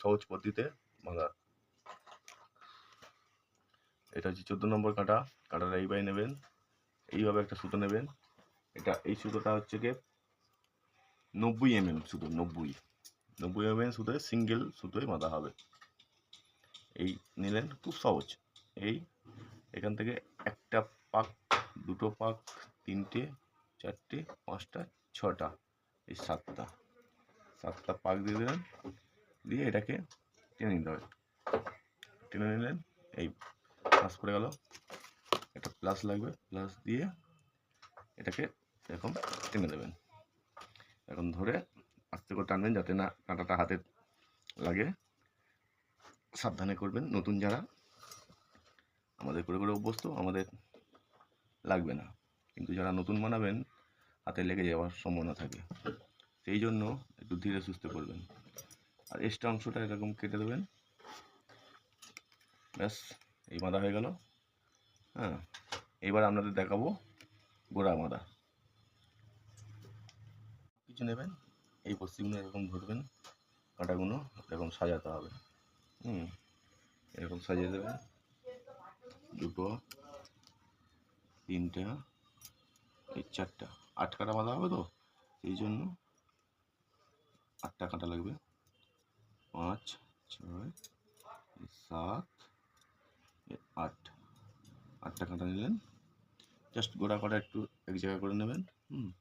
সহজ পদ্ধতিতে বাঁধা এটা হচ্ছে চোদ্দ নম্বর কাঁটা। কাঁটাটা এইভাবে নেবেন, এইভাবে একটা সুতো নেবেন। এটা, এই সুতোটা হচ্ছে গিয়ে নব্বই এম এম সুতো, নব্বই। নব্বই এম এম সুতোয় সিঙ্গেল সুতোয় বাঁধা হবে। এই নিলেন খুব সহজ। এই, এখান থেকে একটা পাক, দুটো পাক, তিনটে, চারটে, পাঁচটা, ছটা, এই সাতটা। সাতটা পাক দিয়ে দিলেন। দিয়ে এটাকে টেনে নিতে হবে। টেনে নিলেন, এই প্লাস করে গেল। একটা প্লাস লাগবে প্লাস দিয়ে এটাকে এরকম টেনে দেবেন। এখন ধরে আস্তে করে টানবেন যাতে না কাঁটাটা হাতে লাগে। সাবধানে করবেন, নতুন যারা আমাদের করে করে অভ্যস্ত, আমাদের লাগবে না। কিন্তু যারা নতুন বানাবেন, হাতে লেগে যাওয়ার সম্ভাবনা থাকে। সেই জন্য একটু ধীরে সুস্থে করবেন। আর এক্সট্রা অংশটা এরকম কেটে দেবেন। ব্যাস, এই বাঁধা হয়ে গেল। হ্যাঁ এবার আপনাদের দেখাবো গোড়া বাঁধা। কিছু নেবেন, এই পশ্চিমগুলো এরকম ধরবেন, কাঁটাগুলো এরকম সাজাতে হবে। হুম, এরকম সাজিয়ে দেবেন। দুটো, তিনটা, এই চারটা। আট কাটা বাঁধা হবে তো, সেই জন্য আটটা কাঁটা লাগবে। পাঁচ, ছয়, সাত আট। আটটা কাঁটা নিলেন। জাস্ট গোড়া কটা একটু এক জায়গায় করে নেবেন, হুম।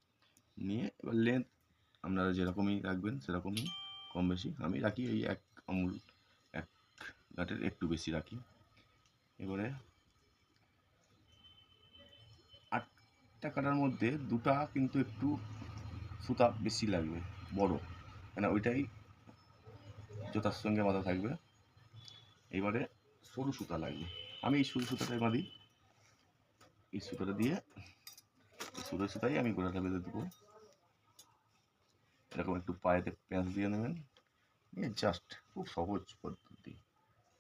নিয়ে এবার লেন্থ আপনারা যেরকমই রাখবেন সেরকমই কম বেশি। আমি রাখি ওই এক আঙুল, এক গাঁটের একটু বেশি রাখি। এবারে আটটা কাটার মধ্যে দুটা কিন্তু একটু সুতা বেশি লাগবে, বড়। কেন ওইটাই জোতার সঙ্গে বাঁধা থাকবে। এবারে সরু সুতা লাগবে। আমি এই সরু সুতাটাই বাঁধি। এই সুতাটা দিয়ে সরু সুতাই আমি গোড়াটা বেঁধে দেবো। এরকম একটু পায়েতে পেঁয়াজ দিয়ে নেবেন। জাস্ট খুব সহজ পদ্ধতি।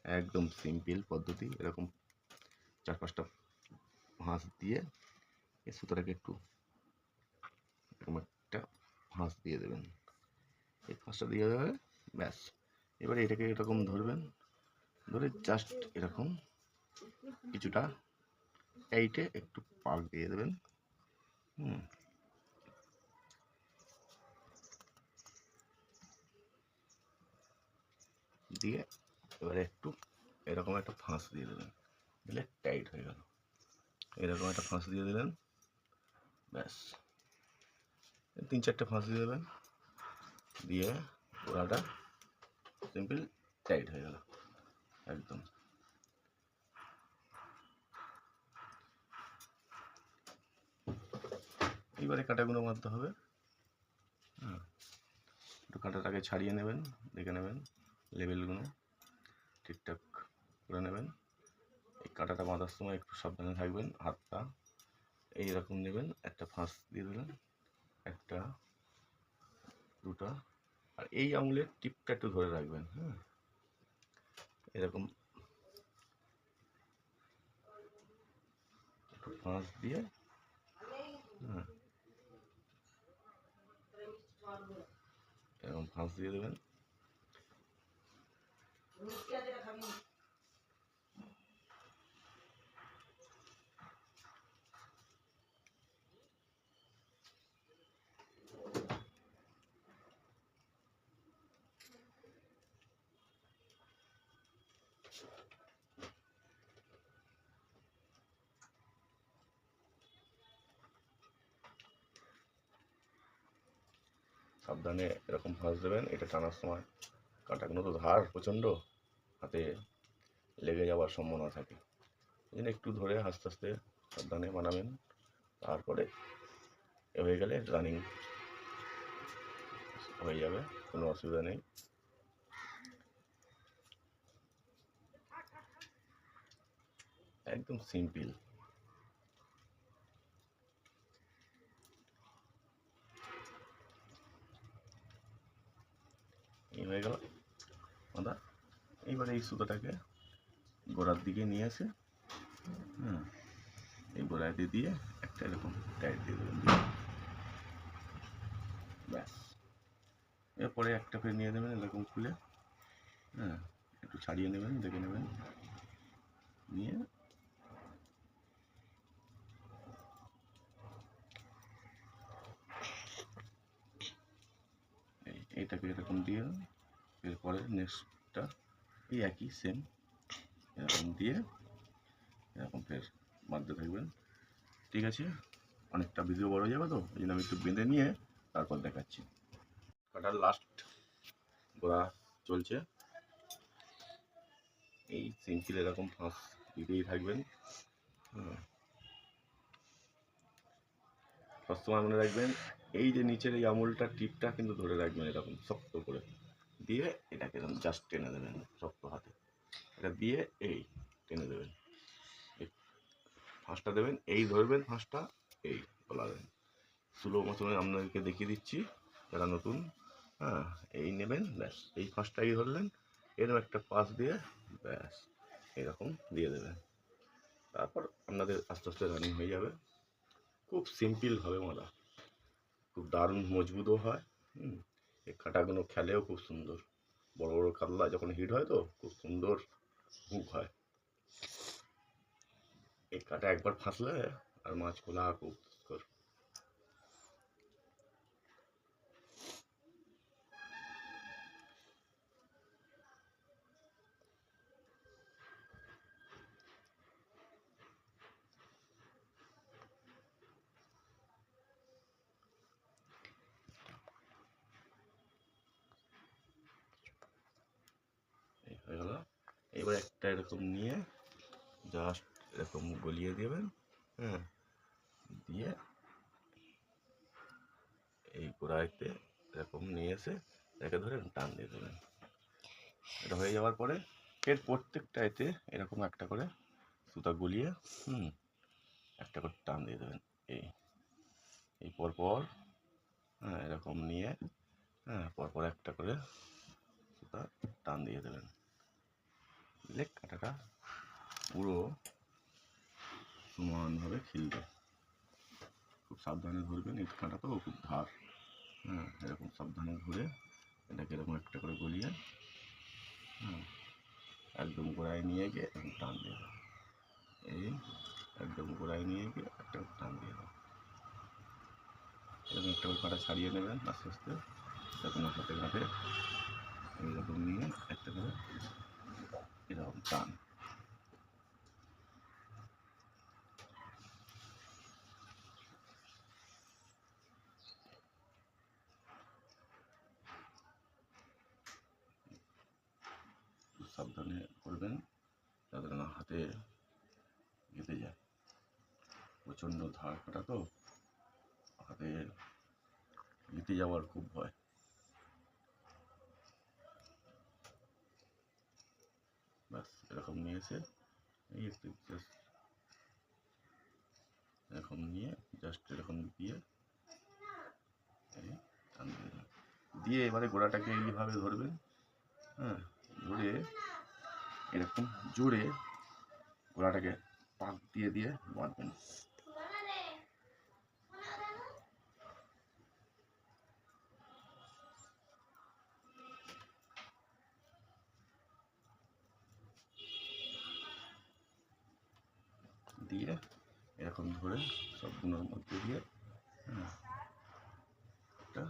একদম সিম্পল পদ্ধতি। এরকম চার পাঁচটা হাঁস দিয়ে এই সুতোটাকে একটু এরকম একটা হাঁস দিয়ে দেবেন। এই ফাঁসটা দিয়ে দেবে ব্যাস। এবারে এটাকে এরকম ধরবেন। ধরে জাস্ট এরকম কিছুটা এইটে একটু পাক দিয়ে দেবেন। হুম। দিয়ে এবারে একটু এরকম একটা ফাঁস দিয়ে দেবেন। দিলে টাইট হয়ে গেল। এরকম একটা ফাঁস দিয়ে দিলেন। ব্যাস। তিন চারটে ফাঁস দিয়ে দেবেন। দিয়ে ওড়াটা সিম্পল টাইট হয়ে গেল, একদম। এইবারে কাঁটাগুলো মারতে হবে। একটু কাঁটাটাকে ছাড়িয়ে নেবেন, দেখে নেবেন লেবেলগুলো, ঠিকঠাক করে নেবেন। এই কাঁটাটা বাঁধার সময় একটু সাবধানে থাকবেন, হাতটা এইরকম নেবেন, একটা ফাঁস দিয়ে দেবেন একটা, দুটা আর এই আঙুলের টিপটা একটু ধরে রাখবেন হ্যাঁ? এরকম একটু ফাঁস দিয়ে হ্যাঁ? এরকম ফাঁস দিয়ে দেবেন। সাবধানে এরকম ফাঁস দেবেন, এটা টানার সময় কাঁটাগুলো তো ধার প্রচণ্ড, হাতে লেগে যাওয়ার সম্ভাবনা থাকে। এই একটু ধরে আস্তে আস্তে সাবধানে বানাবেন তারপরে এ হয়ে গেলে রানিং হয়ে যাবে, কোনো অসুবিধা নেই। একদম সিম্পল। এই হয়ে গেল। বাঁধা এইবারে এই সুতোটাকে গোড়ার দিকে নিয়ে এসে হ্যাঁ এই দিয়ে দিয়ে একটা এরকম টাইট দিয়ে দেবেন। ব্যাস। এরপরে একটা ফের নিয়ে নেবেন এরকম খুলে হ্যাঁ একটু ছাড়িয়ে নেবেন, দেখে নেবেন। নিয়ে এই এইটাকে এরকম দিয়ে এরপরে নেক্সটটা এই একই সেম এরকম দিয়ে এরকম ফের বাঁধতে থাকবেন। ঠিক আছে? অনেকটা ভিডিও বড় হয়ে যাবে তো, এই জন্য আমি একটু বেঁধে নিয়ে তারপর দেখাচ্ছি। কাটার লাস্ট গোড়া চলছে। এই সিম্পল এরকম ফাঁস দিতেই থাকবেন। হুম। সবসময় মনে রাখবেন। এই যে নিচের এই আমুলটা টিপটা কিন্তু ধরে রাখবেন এরকম শক্ত করে। দিয়ে এটাকে এরকম জাস্ট টেনে দেবেন শক্ত হাতে। এটা দিয়ে এই টেনে দেবেন। ফাঁসটা দেবেন, এই ধরবেন ফাঁসটা, এই বলাবেন স্লো মতনে আপনাদেরকে দেখিয়ে দিচ্ছি, যারা নতুন হ্যাঁ এই নেবেন, ব্যাস। এই ফাঁসটা এই ধরলেন এরকম একটা পাশ দিয়ে, ব্যাস, এরকম দিয়ে দেবেন। তারপর আপনাদের আস্তে আস্তে রানিং হয়ে যাবে। খুব সিম্পল হবে মালা খুব দারুণ মজবুতও হয়, হুম, এই কাঁটাগুলো খেলেও খুব সুন্দর। বড় বড় কাতলা যখন হিট হয় তো খুব সুন্দর হুক হয়। এই কাঁটা একবার ফাঁসলে আর মাছ খোলা খুব সুন্দর। এই হয়ে গেল এবার একটা এরকম নিয়ে জাস্ট এরকম গলিয়ে দেবেন হ্যাঁ? দিয়ে এই গোড়াইতে এরকম নিয়ে এসে এটাকে ধরে টান দিয়ে দেবেন। এটা হয়ে যাওয়ার পরে এর প্রত্যেকটা এতে এরকম একটা করে সুতা গলিয়ে, হুম, একটা করে টান দিয়ে দেবেন। এই এই পরপর হ্যাঁ এরকম নিয়ে হ্যাঁ পরপর একটা করে সুতা টান দিয়ে দেবেন। দিলে কাঁটাটা পুরো সমানভাবে খিলবে। খুব সাবধানে ধরবেন এই কাঁটা তো খুব ধার। হ্যাঁ এরকম সাবধানে ধরে এটাকে এরকম একটা করে গলিয়ে হ্যাঁ একদম গোড়ায় নিয়ে গিয়ে এরকম টান দিয়ে দাও। এই একদম গোড়ায় নিয়ে গিয়ে একটা টান দিয়ে দাও। এরকম একটা করে কাঁটা ছাড়িয়ে নেবেন আস্তে আস্তে, এরকম হাতে ঘাটে এইরকম নিয়ে একটা করে এরকম টান সাবধানে করবেন, যাতে না হাতে গেঁথে যায়। প্রচণ্ড ধার কাটা তো, হাতে গেঁথে যাওয়ার খুব ভয় ব্যাস এরকম নিয়ে এসে এই এরকম নিয়ে জাস্ট এরকম দিয়ে দিয়ে এবারে গোড়াটাকে এইভাবে ধরবেন হ্যাঁ ধরে এরকম জোরে গোড়াটাকে পাক দিয়ে দিয়ে বাঁধবেন দিয়ে এরকম ধরে সবগুলোর মধ্যে দিয়ে হ্যাঁ, একটা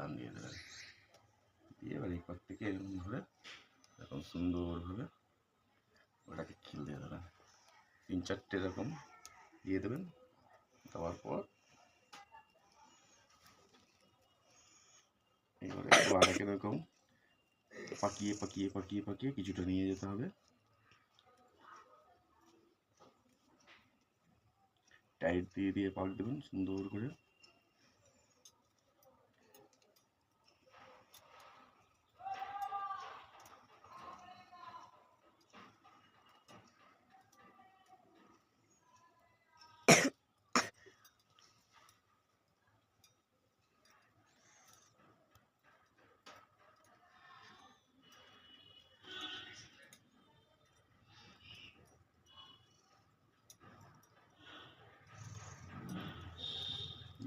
টান দিয়ে দেবেন। দিয়ে এবার এই থেকে এরকম ধরে এরকম সুন্দরভাবে ওটাকে খিল দিয়ে দেবেন। তিন চারটে এরকম দিয়ে দেবেন, দেওয়ার পর এবারে একটু আরেক এরকম পাকিয়ে পাকিয়ে পাকিয়ে পাকিয়ে কিছুটা নিয়ে যেতে হবে। টাইট দিয়ে দিয়ে পাক দেবেন সুন্দর করে।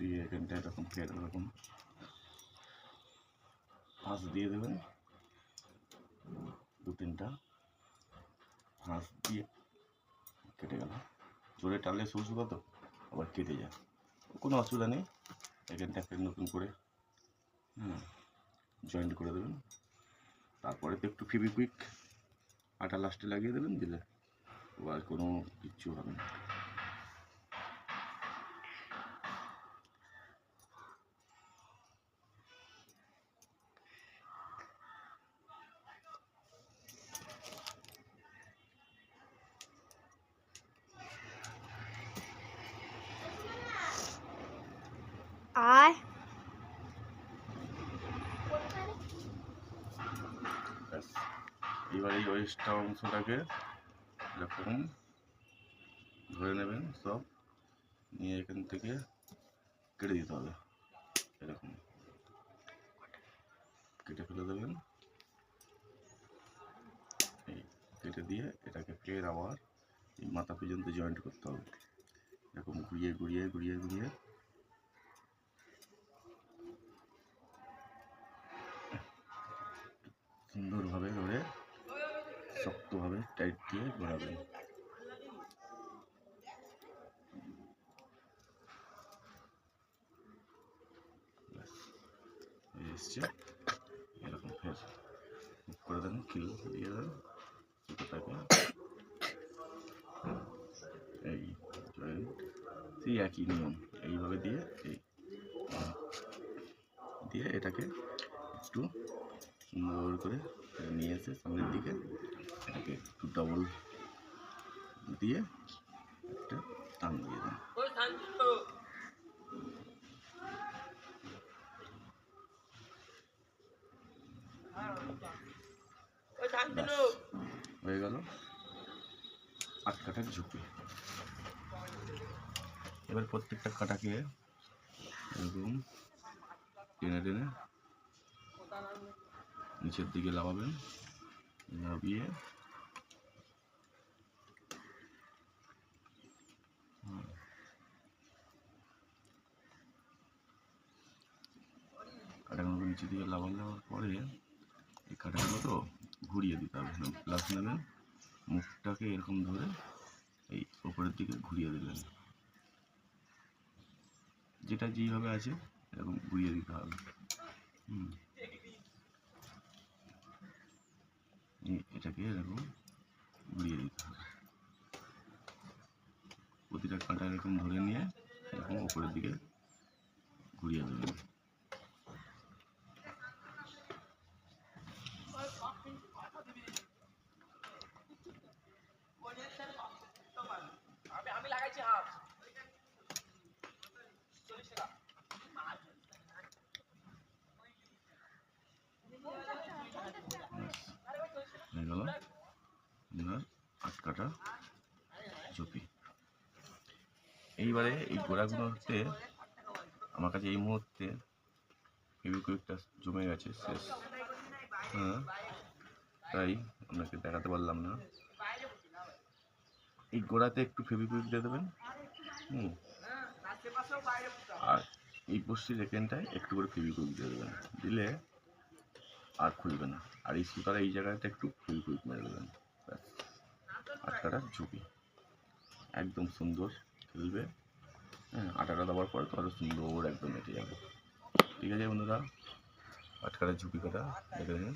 দিয়ে এখানটা এরকম ফের এরকম পাঁচ দিয়ে দেবেন। এখানটা ফাঁস দিয়ে কেটে গেল। জোরে টানলে সরু সুতা তো, আবার কেটে যায়। কোনো অসুবিধা নেই, এখানটা ফের নতুন করে, হুম জয়েন্ট করে দেবেন। তারপরে তো একটু ফেবিকুইক আটা লাস্টে লাগিয়ে দেবেন, দিলে আর কোনো কিচ্ছু হবে না। আয় এবার এই ওয়েস্টটা অংশটাকে এরকম ধরে নেবেন সব, নিয়ে এখান থেকে কেটে দিতে হবে, এরকম। কেটে ফেলে দেবেন। এই কেটে দিয়ে এটাকে ফের আবার এই মাথা পর্যন্ত জয়েন্ট করতে হবে। এরকম ঘুরিয়ে ঘুরিয়ে ঘুরিয়ে ঘুরিয়ে সুন্দরভাবে ধরে শক্তভাবে টাইট দিয়ে ঘোরাবেন এরকম করে দেন দিয়ে এই সেই একই নিয়ম। এইভাবে দিয়ে, এই, দিয়ে এটাকে একটু সুন্দর করে নিয়ে এসে সামনের দিকে। এটাকে একটু ডবল দিয়ে একটা টান দিয়ে দেন। হয়ে গেল আট কাঠার ঝুঁকি এবার প্রত্যেকটা কাটাকে এরকম টেনে টেনে নিচের দিকে লাগাবেন লাভিয়ে হুম। কাটাগুলো নিচের দিকে লাগান দেওয়ার পরে এই কাটাগুলো তো ঘুরিয়ে দিতে হবে। প্লাস নেবেন মুখটাকে এরকম ধরে এই ওপরের দিকে ঘুরিয়ে দিলেন। যেটা যেইভাবে আছে এরকম ঘুরিয়ে দিতে হবে। হুম এই- এটাকে এরকম ঘুরিয়ে দিতে হবে। প্রতিটা কাঁটা এরকম ধরে নিয়ে এরকম ওপরের দিকে ঘুরিয়ে দেবেন আমি লাগাইছি হাফ হয়ে গেল আপনার আট কাটা ঝুপি এইবারে এই গোড়াগুলোতে আমার কাছে এই মুহূর্তে ফেবিকুইকটা জমে গেছে, শেষ। হ্যাঁ তাই আপনাকে দেখাতে পারলাম না। এই গোড়াতে একটু ফেবিকুইক দিয়ে দেবেন। হুম। আর এই বস্তির এখানটায় একটু করে ফেবিকুইক দিয়ে দেবেন। দিলে আর খুলবে না। আর এই সুতার এই জায়গাটা একটু ফেবিকুইক মেরে দেবেন। ব্যাস। আটকাটা ঝুঁকি। একদম সুন্দর খেলবে। হ্যাঁ আটাটা দেওয়ার পর তো আরও সুন্দর একদম মেটে যাবে। ঠিক আছে বন্ধুরা? আটকাটা ঝুঁকি কাটা, দেখে নিন।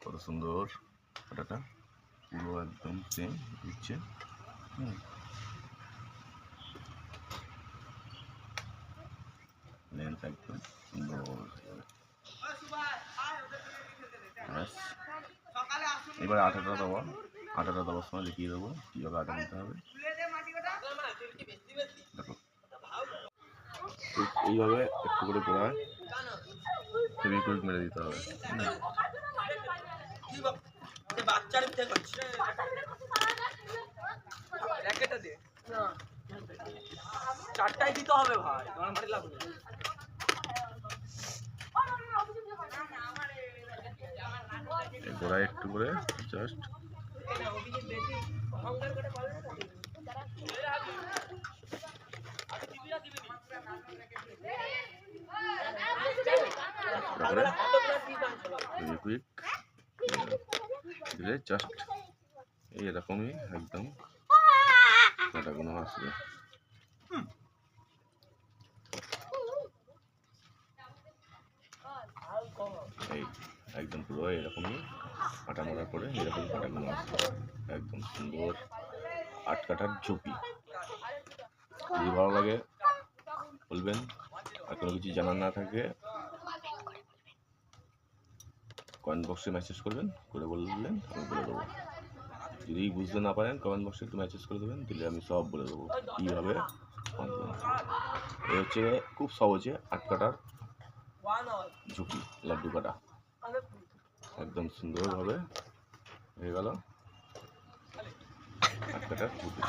কত সুন্দর কাটাটা। পুরো একদম সেম দিচ্ছে। হুম। লেন্থ একদম সুন্দর এবার আটাটা দেওয়া। আটাটা দেওয়ার সময় দেখিয়ে দেবো কীভাবে আটা দিতে হবে দেখো এইভাবে একটু করে গোড়ায় মেরে দিতে হবে। বাচ্চার চারটায় দিতে হবে ভাই গোড়ায় একটু করে জাস্ট তারপরে ফেবিকুইক দিলে জাস্ট এইরকমই একদম। কাটাগুলো আসবে? এই একদম পুরো এরকমই কাটা মারার পরে এরকম কাটাগুলো আসবে। একদম সুন্দর আট কাটার ঝুঁকি। যদি ভালো লাগে বলবেন। আর কোনো কিছু জানার না থাকে কমেন্ট বক্সে মেসেজ করবেন, করে বললেন, আমি বলে দেবো। যদি বুঝতে না পারেন কমেন্ট বক্সে একটু মেসেজ করে দেবেন, দিলে আমি সব বলে দেবো কীভাবে। এই হচ্ছে খুব সহজে আট কাটার ঝুঁকি, লাড্ডু কাটা। একদম সুন্দরভাবে হয়ে গেল। আট কাটার ঝুঁকি।